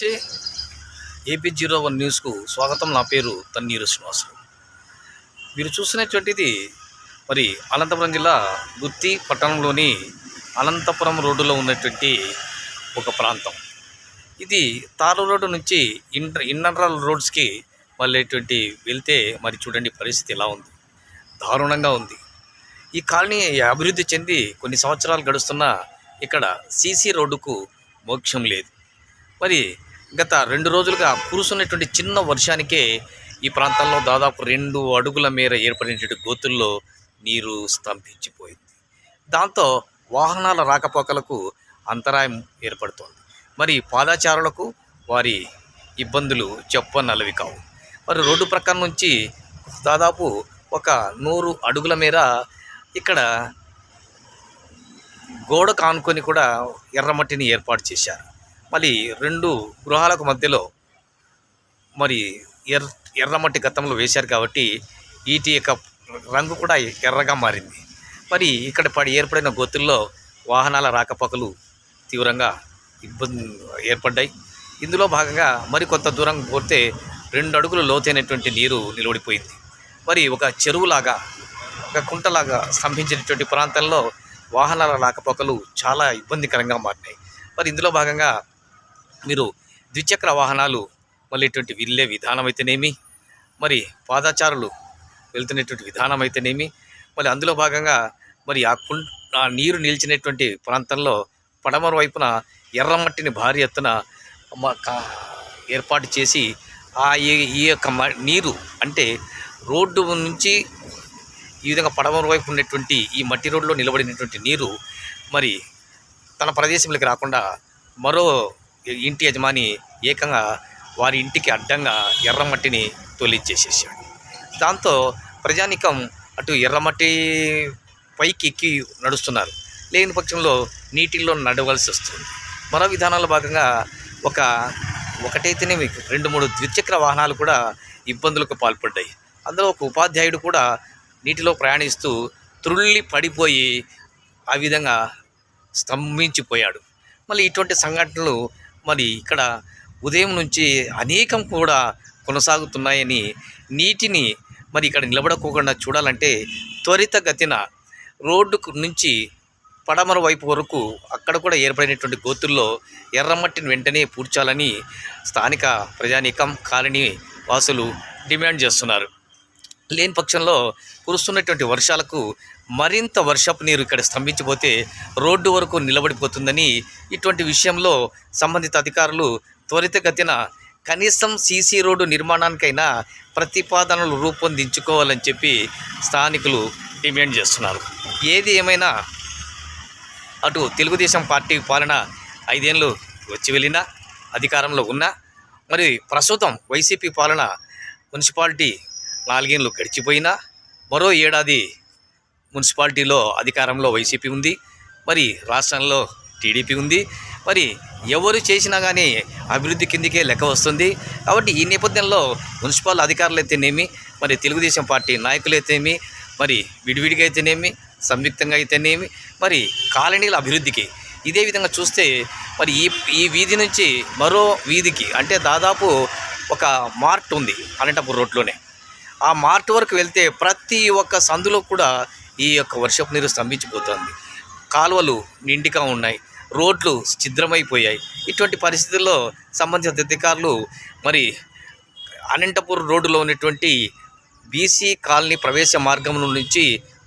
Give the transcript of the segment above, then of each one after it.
చే AP zero one న్యూస్కు స్వాగతం. నా పేరు తన్నీరు శ్రీనివాసులు. మీరు చూస్తున్నటువంటిది మరి అనంతపురం జిల్లా గుత్తి పట్టణంలోని అనంతపురం రోడ్డులో ఉన్నటువంటి ఒక ప్రాంతం. ఇది తారు రోడ్డు నుంచి ఇంటర్ ఇన్నరల్ రోడ్స్కి వెళ్ళేటువంటి వెళ్తే మరి చూడండి పరిస్థితి ఎలా ఉంది. దారుణంగా ఉంది. ఈ కాలనీ అభివృద్ధి చెంది కొన్ని సంవత్సరాలు గడుస్తున్నా ఇక్కడ సీసీ రోడ్డుకు మోక్షం లేదు. మరి గత రెండు రోజులుగా కురుస్తున్నటువంటి చిన్న వర్షానికే ఈ ప్రాంతంలో దాదాపు రెండు అడుగుల మేర ఏర్పడినటువంటి గోతుల్లో నీరు స్తంభించిపోయింది. దాంతో వాహనాల రాకపోకలకు అంతరాయం ఏర్పడుతోంది. మరి పాదాచారులకు వారి ఇబ్బందులు చెప్పనలవి కావు. మరి రోడ్డు ప్రక్కన నుంచి దాదాపు ఒక నూరు అడుగుల మేర ఇక్కడ గోడ కానుకొని కూడా ఎర్రమట్టిని ఏర్పాటు చేశారు. మళ్ళీ రెండు గృహాలకు మధ్యలో మరి ఎర్ర ఎర్రమట్టి గతంలో వేశారు కాబట్టి వీటి యొక్క రంగు కూడా ఎర్రగా మారింది. మరి ఇక్కడ పడి ఏర్పడిన గోతుల్లో వాహనాల రాకపోకలు తీవ్రంగా ఇబ్బంది ఏర్పడ్డాయి. ఇందులో భాగంగా మరి కొంత దూరం పోతే రెండు అడుగులు లోతైనటువంటి నీరు నిలబడిపోయింది. మరి ఒక చెరువులాగా ఒక కుంటలాగా స్తంభించినటువంటి ప్రాంతంలో వాహనాల రాకపోకలు చాలా ఇబ్బందికరంగా మారినాయి. మరి ఇందులో భాగంగా మీరు ద్విచక్ర వాహనాలు వెళ్ళేటువంటి వెళ్ళే విధానం అయితేనేమి మరి పాదాచారులు వెళ్తున్నటువంటి విధానం అయితేనేమి మరి అందులో భాగంగా మరి ఆ కుల్ ఆ నీరు నిలిచినటువంటి ప్రాంతంలో పడమర వైపున ఎర్రమట్టిని భారీ ఎత్తున మ- ఏర్పాటు చేసి ఆ ఈ ఈ యొక్క మ- నీరు అంటే రోడ్డు నుంచి ఈ విధంగా పడమర వైపు ఉన్నటువంటి ఈ మట్టి రోడ్లో నిలబడినటువంటి నీరు మరి తన ప్రదేశంలోకి రాకుండా మరో ఇంటి యజమాని ఏకంగా వారి ఇంటికి అడ్డంగా ఎర్రమట్టిని తొలిచ్చేసేసాడు. దాంతో ప్రజానికం అటు ఎర్రమట్టి పైకి ఎక్కి నడుస్తున్నారు. లేని పక్షంలో నీటిల్లో నడవలసి వస్తుంది. మరో విధానంలో భాగంగా ఒక ఒకటైతేనే మీకు రెండు మూడు ద్విచక్ర వాహనాలు కూడా ఇబ్బందులకు పాల్పడ్డాయి. అందులో ఒక ఉపాధ్యాయుడు కూడా నీటిలో ప్రయాణిస్తూ త్రుళ్ళి పడిపోయి ఆ విధంగా స్తంభించిపోయాడు. మళ్ళీ ఇటువంటి సంఘటనలు మరి ఇక్కడ ఉదయం నుంచి అనేకం కూడా కొనసాగుతున్నాయని నీటిని మరి ఇక్కడ నిలబడకోకుండా చూడాలంటే త్వరితగతిన రోడ్డుకు నుంచి పడమర వైపు వరకు అక్కడ కూడా ఏర్పడినటువంటి గోతుల్లో ఎర్రమట్టిని వెంటనే పూడ్చాలని స్థానిక ప్రజానీకం కాలనీ వాసులు డిమాండ్ చేస్తున్నారు. లేని పక్షంలో కురుస్తున్నటువంటి వర్షాలకు మరింత వర్షపు నీరు ఇక్కడ స్తంభించిపోతే రోడ్డు వరకు నిలబడిపోతుందని ఇటువంటి విషయంలో సంబంధిత అధికారులు త్వరితగతిన కనీసం సీసీ రోడ్డు నిర్మాణానికైనా ప్రతిపాదనలు రూపొందించుకోవాలని చెప్పి స్థానికులు డిమాండ్ చేస్తున్నారు. ఏది ఏమైనా అటు తెలుగుదేశం పార్టీ పాలన ఐదేళ్ళు వచ్చి వెళ్ళినా అధికారంలో ఉన్నా మరి ప్రస్తుతం వైసీపీ పాలన మున్సిపాలిటీ నాలుగేళ్ళు గడిచిపోయినా మరో ఏడాది మున్సిపాలిటీలో అధికారంలో వైసీపీ ఉంది. మరి రాష్ట్రంలో టీడీపీ ఉంది. మరి ఎవరు చేసినా కానీ అభివృద్ధి కిందికే లెక్క వస్తుంది. కాబట్టి ఈ నేపథ్యంలో మున్సిపల్ అధికారులు అయితేనేమి మరి తెలుగుదేశం పార్టీ నాయకులు అయితేనేమి మరి విడివిడిగా అయితేనేమి సంయుక్తంగా అయితేనేమి మరి కాలనీల అభివృద్ధికి ఇదే విధంగా చూస్తే మరి ఈ ఈ వీధి నుంచి మరో వీధికి అంటే దాదాపు ఒక మార్ట్ ఉంది అనంతపూర్ రోడ్లోనే. ఆ మార్ట్ వరకు వెళ్తే ప్రతి ఒక్క సందులో కూడా ఈ యొక్క వర్షపు నీరు స్తంభించిపోతుంది. కాలువలు నిండిగా ఉన్నాయి. రోడ్లు ఛిద్రమైపోయాయి. ఇటువంటి పరిస్థితుల్లో సంబంధిత అధికారులు మరి అనంతపూర్ రోడ్డులో ఉన్నటువంటి బీసీ కాలనీ ప్రవేశ మార్గం నుంచి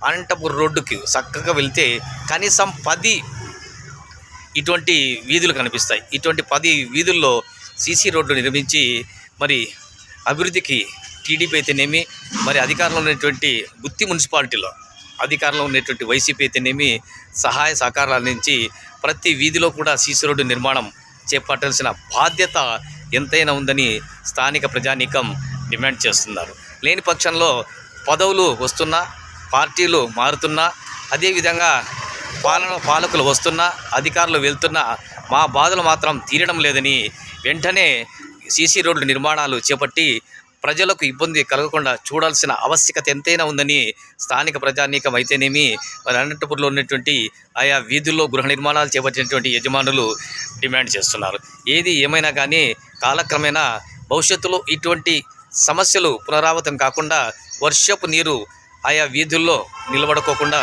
అనంతపూర్ రోడ్డుకి చక్కగా వెళ్తే కనీసం పది ఇటువంటి వీధులు కనిపిస్తాయి. ఇటువంటి పది వీధుల్లో సీసీ రోడ్లు నిర్మించి మరి అభివృద్ధికి టీడీపీ అయితేనేమి మరి అధికారంలో ఉన్నటువంటి గుత్తి మున్సిపాలిటీలో అధికారంలో ఉన్నటువంటి వైసీపీ అయితేనేమి సహాయ సహకారాలు అందించి ప్రతి వీధిలో కూడా సీసీ రోడ్డు నిర్మాణం చేపట్టాల్సిన బాధ్యత ఎంతైనా ఉందని స్థానిక ప్రజానీకం డిమాండ్ చేస్తున్నారు. లేని పక్షంలో పదవులు వస్తున్నా పార్టీలు మారుతున్నా అదేవిధంగా పాలన పాలకులు వస్తున్నా అధికారులు వెళ్తున్నా మా బాధలు మాత్రం తీరడం లేదని వెంటనే సీసీ రోడ్లు నిర్మాణాలు చేపట్టి ప్రజలకు ఇబ్బంది కలగకుండా చూడాల్సిన ఆవశ్యకత ఎంతైనా ఉందని స్థానిక ప్రజానీకం అయితేనేమి మరి అనంతపురంలో ఉన్నటువంటి ఆయా వీధుల్లో గృహ నిర్మాణాలు చేపట్టినటువంటి యజమానులు డిమాండ్ చేస్తున్నారు. ఏది ఏమైనా కానీ కాలక్రమేణా భవిష్యత్తులో ఇటువంటి సమస్యలు పునరావృతం కాకుండా వర్షపు నీరు ఆయా వీధుల్లో నిలబడుకోకుండా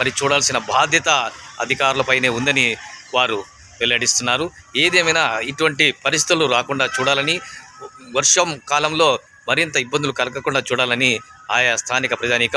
మరి చూడాల్సిన బాధ్యత అధికారులపైనే ఉందని వారు వెల్లడిస్తున్నారు. ఏదేమైనా ఇటువంటి పరిస్థితులు రాకుండా చూడాలని వర్షం కాలంలో మరింత ఇబ్బందులు కలగకుండా చూడాలని ఆయా స్థానిక ప్రజానీకం